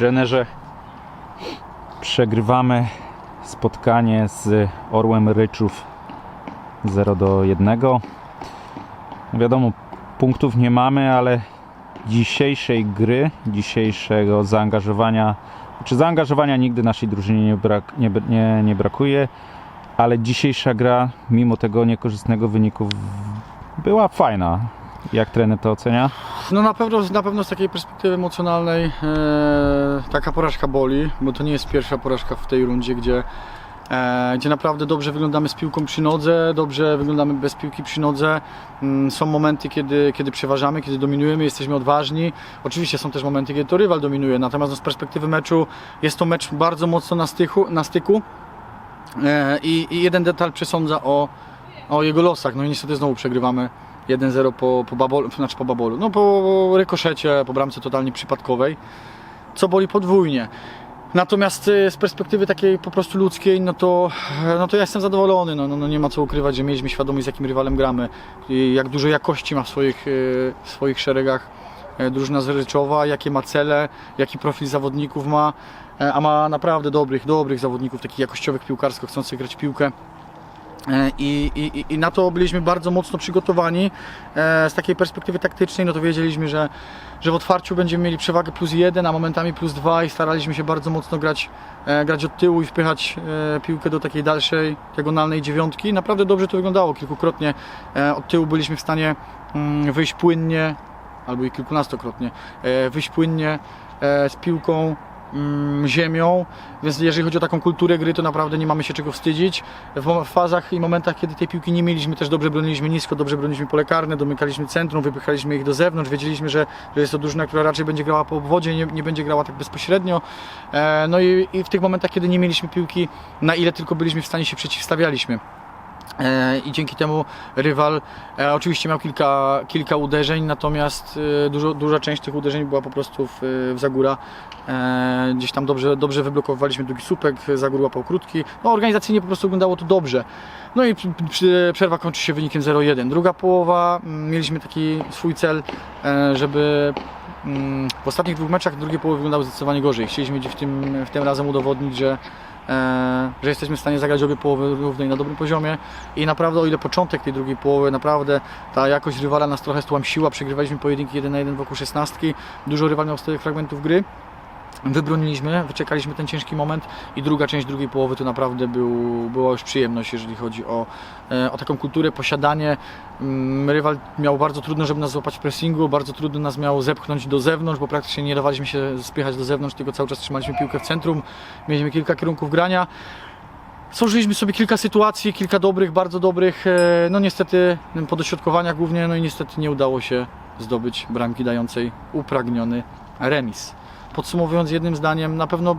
Trenerze, przegrywamy spotkanie z Orłem Ryczów 0 do 1. Wiadomo, punktów nie mamy, ale dzisiejszej gry, dzisiejszego zaangażowania, czy zaangażowania nigdy naszej drużynie nie, brak, nie, nie, nie brakuje, ale dzisiejsza gra, mimo tego niekorzystnego wyniku, była fajna. Jak trener to ocenia? No na pewno, na pewno z takiej perspektywy emocjonalnej e, taka porażka boli, bo to nie jest pierwsza porażka w tej rundzie, gdzie, e, gdzie naprawdę dobrze wyglądamy z piłką przy nodze, dobrze wyglądamy bez piłki przy nodze. Mm, Są momenty, kiedy, kiedy przeważamy, kiedy dominujemy, jesteśmy odważni. Oczywiście są też momenty, kiedy to rywal dominuje, natomiast no, z perspektywy meczu jest to mecz bardzo mocno na, stychu, na styku e, i, i jeden detal przesądza o, o jego losach. No i niestety znowu przegrywamy 1-0 po, po, babolu, znaczy po babolu, no po rykoszecie, po bramce totalnie przypadkowej, co boli podwójnie. Natomiast y, z perspektywy takiej po prostu ludzkiej, no to, no to ja jestem zadowolony. No, no, no nie ma co ukrywać, że mieliśmy świadomość, z jakim rywalem gramy, i jak dużo jakości ma w swoich, y, w swoich szeregach e, drużyna Zryczowa, jakie ma cele, jaki profil zawodników ma, e, a ma naprawdę dobrych, dobrych zawodników, takich jakościowych piłkarsko, chcących grać piłkę. E, I, i, I na to byliśmy bardzo mocno przygotowani. E, Z takiej perspektywy taktycznej, no to wiedzieliśmy, że, że w otwarciu będziemy mieli przewagę plus jeden, a momentami plus dwa i staraliśmy się bardzo mocno grać, e, grać od tyłu i wpychać piłkę do takiej dalszej, diagonalnej dziewiątki. Naprawdę dobrze to wyglądało kilkukrotnie. Od tyłu byliśmy w stanie mm, wyjść płynnie, albo i kilkunastokrotnie, wyjść płynnie z piłką ziemią, więc jeżeli chodzi o taką kulturę gry, to naprawdę nie mamy się czego wstydzić. W fazach i momentach, kiedy tej piłki nie mieliśmy, też dobrze broniliśmy nisko, dobrze broniliśmy pole karne, domykaliśmy centrum, wypychaliśmy ich do zewnątrz, wiedzieliśmy, że, że jest to drużyna, która raczej będzie grała po obwodzie, nie, nie będzie grała tak bezpośrednio. E, no i, i w tych momentach, kiedy nie mieliśmy piłki, na ile tylko byliśmy w stanie się przeciwstawialiśmy. E, I dzięki temu rywal e, oczywiście miał kilka, kilka uderzeń, natomiast e, dużo, duża część tych uderzeń była po prostu w, w Zagóra. Gdzieś tam dobrze, dobrze wyblokowaliśmy drugi słupek, Zagór łapał krótki. No, organizacyjnie po prostu wyglądało to dobrze. No i przerwa kończy się wynikiem 0-1. Druga połowa, mm, mieliśmy taki swój cel, żeby mm, w ostatnich dwóch meczach drugie połowy wyglądały zdecydowanie gorzej. Chcieliśmy w tym, w tym razem udowodnić, że że jesteśmy w stanie zagrać obie połowy równo i na dobrym poziomie. I naprawdę o ile początek tej drugiej połowy naprawdę ta jakość rywala nas trochę stłamsiła, przegrywaliśmy pojedynki 1 na 1 wokół 16, dużo rywal miał stałych fragmentów gry, wybroniliśmy, wyczekaliśmy ten ciężki moment i druga część drugiej połowy to naprawdę był, była już przyjemność, jeżeli chodzi o, e, o taką kulturę, posiadanie. Mm, Rywal miał bardzo trudno, żeby nas złapać w pressingu, bardzo trudno nas miał zepchnąć do zewnątrz, bo praktycznie nie dawaliśmy się spychać do zewnątrz, tylko cały czas trzymaliśmy piłkę w centrum, mieliśmy kilka kierunków grania. Stworzyliśmy sobie kilka sytuacji, kilka dobrych, bardzo dobrych, e, no niestety po dośrodkowaniach głównie, no i niestety nie udało się zdobyć bramki dającej upragniony remis. Podsumowując jednym zdaniem, na pewno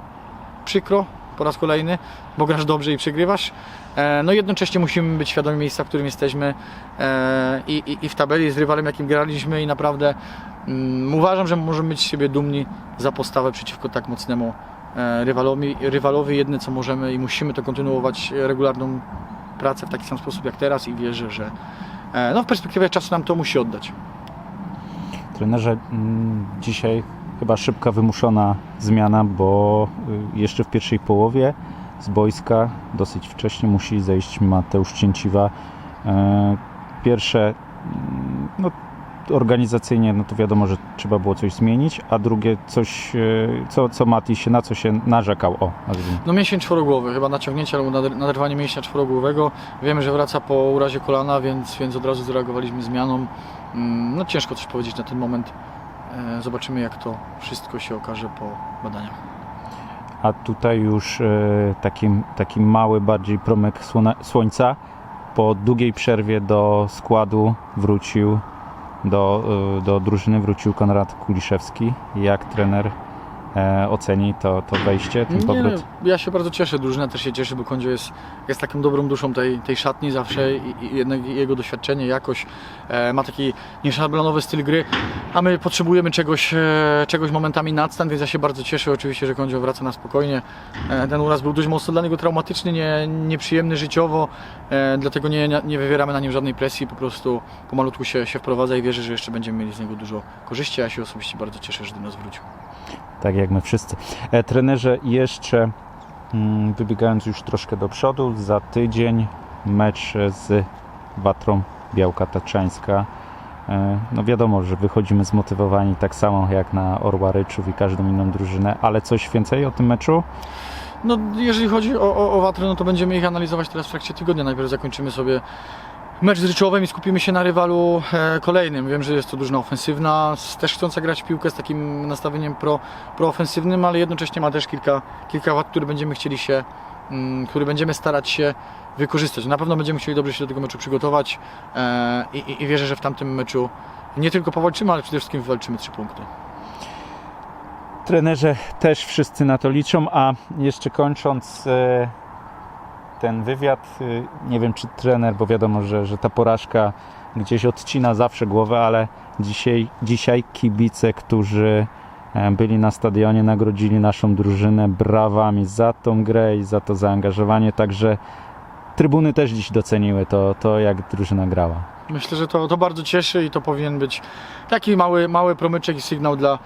przykro po raz kolejny, bo grasz dobrze i przegrywasz. E, No jednocześnie musimy być świadomi miejsca, w którym jesteśmy e, i, i, i w tabeli z rywalem, jakim graliśmy i naprawdę mm, uważam, że możemy być z siebie dumni za postawę przeciwko tak mocnemu e, rywalowi. Rywalowi jedne co możemy i musimy to kontynuować regularną pracę w taki sam sposób jak teraz i wierzę, że no, w perspektywie czasu nam to musi oddać. Trenerze, mm, dzisiaj chyba szybka, wymuszona zmiana, bo y, jeszcze w pierwszej połowie z boiska dosyć wcześnie musi zejść Mateusz Cięciwa. E, Pierwsze, mm, no, organizacyjnie, no to wiadomo, że trzeba było coś zmienić, a drugie coś, e, co, co Mati się, na co się narzekał, o. No mięsień czworogłowy, chyba naciągnięcie albo nader- naderwanie mięśnia czworogłowego. Wiemy, że wraca po urazie kolana, więc, więc od razu zareagowaliśmy zmianą. Mm, No ciężko coś powiedzieć na ten moment. E, Zobaczymy jak to wszystko się okaże po badaniach. A tutaj już e, taki, taki mały bardziej promyk słońca. Po długiej przerwie do składu wrócił, do, e, do drużyny wrócił Konrad Kuliszewski. Jak trener oceni to, to wejście, ten Nie, powrót? ja się bardzo cieszę, drużyna też się cieszy, bo Kondzio jest, jest taką dobrą duszą tej, tej szatni zawsze i, i jednak jego doświadczenie, jakość, e, ma taki nieszablonowy styl gry, a my potrzebujemy czegoś, e, czegoś momentami nadstań, więc ja się bardzo cieszę oczywiście, że Kondzio wraca na spokojnie. E, ten uraz był dość mocno dla niego traumatyczny, nie, nieprzyjemny życiowo, e, dlatego nie, nie wywieramy na nim żadnej presji, po prostu pomalutku się, się wprowadza i wierzę, że jeszcze będziemy mieli z niego dużo korzyści, a ja się osobiście bardzo cieszę, że do nas wrócił. Tak jak my wszyscy. E, trenerze, jeszcze mm, wybiegając już troszkę do przodu, za tydzień mecz z Watrą Białka Taczańska. E, No wiadomo, że wychodzimy zmotywowani tak samo jak na Orła Ryczów i każdą inną drużynę, ale coś więcej o tym meczu? No, jeżeli chodzi o, o, o Watrę, no to będziemy ich analizować teraz w trakcie tygodnia. Najpierw zakończymy sobie mecz z Ryczowem i skupimy się na rywalu e, kolejnym. Wiem, że jest to drużyna ofensywna, też chcąca grać piłkę z takim nastawieniem pro, proofensywnym, ale jednocześnie ma też kilka, kilka wad, które będziemy chcieli się, mm, które będziemy starać się wykorzystać. Na pewno będziemy chcieli dobrze się do tego meczu przygotować e, i, i, i wierzę, że w tamtym meczu nie tylko powalczymy, ale przede wszystkim wywalczymy trzy punkty. Trenerze też wszyscy na to liczą, a jeszcze kończąc e, ten wywiad, e, nie wiem czy trener, bo wiadomo, że, że ta porażka gdzieś odcina zawsze głowę, ale dzisiaj, dzisiaj kibice, którzy e, byli na stadionie, nagrodzili naszą drużynę brawami za tą grę i za to zaangażowanie, także trybuny też dziś doceniły to, to jak drużyna grała. Myślę, że to, to bardzo cieszy i to powinien być taki mały, mały promyczek i sygnał dla,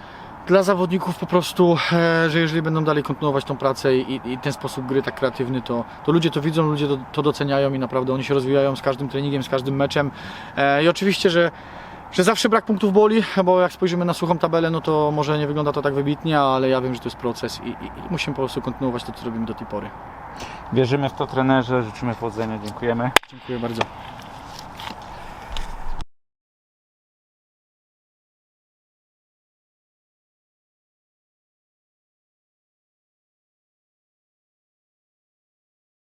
dla zawodników po prostu, e, że jeżeli będą dalej kontynuować tą pracę i, i ten sposób gry tak kreatywny, to, to ludzie to widzą, ludzie to, to doceniają i naprawdę oni się rozwijają z każdym treningiem, z każdym meczem. E, I oczywiście, że że zawsze brak punktów boli, bo jak spojrzymy na suchą tabelę, no to może nie wygląda to tak wybitnie, ale ja wiem, że to jest proces i, i, i musimy po prostu kontynuować to, co robimy do tej pory. Wierzymy w to trenerze, życzymy powodzenia, dziękujemy. Dziękuję bardzo.